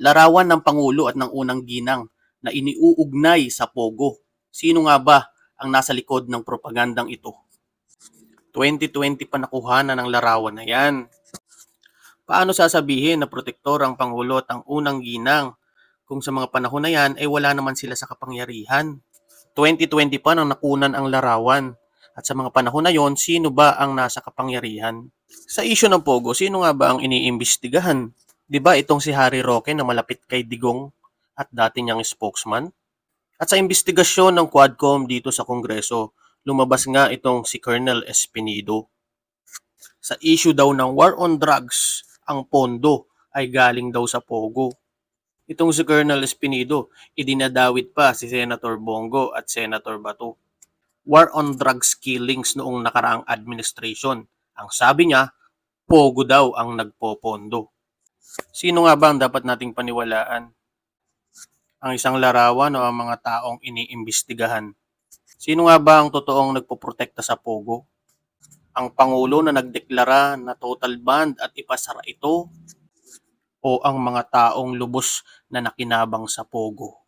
larawan ng Pangulo at ng unang ginang na iniuugnay sa Pogo. Sino nga ba ang nasa likod ng propagandang ito? 2020 pa nakuha na ng larawan na yan. Paano sasabihin na protektor ang Pangulo at ang unang ginang kung sa mga panahon na yan ay wala naman sila sa kapangyarihan? 2020 pa nang nakunan ang larawan. At sa mga panahon na yon, sino ba ang nasa kapangyarihan? Sa isyu ng Pogo, sino nga ba ang iniimbestigahan? 'Di ba itong si Harry Roque na malapit kay Digong at dati niyang spokesman? At sa investigasyon ng Quadcom dito sa Kongreso, lumabas nga itong si Colonel Espinido. Sa issue daw ng war on drugs, ang pondo ay galing daw sa Pogo. Itong si Colonel Espinido, idinadawit pa si Senator Bongo at Senator Bato. War on drugs killings noong nakaraang administration. Ang sabi niya, Pogo daw ang nagpopondo. Sino nga ba ang dapat nating paniwalaan? Ang isang larawan o ang mga taong iniimbestigahan? Sino nga ba ang totoong nagpoprotekta sa Pogo? Ang Pangulo na nagdeklara na total ban at ipasara ito? O ang mga taong lubos na nakinabang sa Pogo?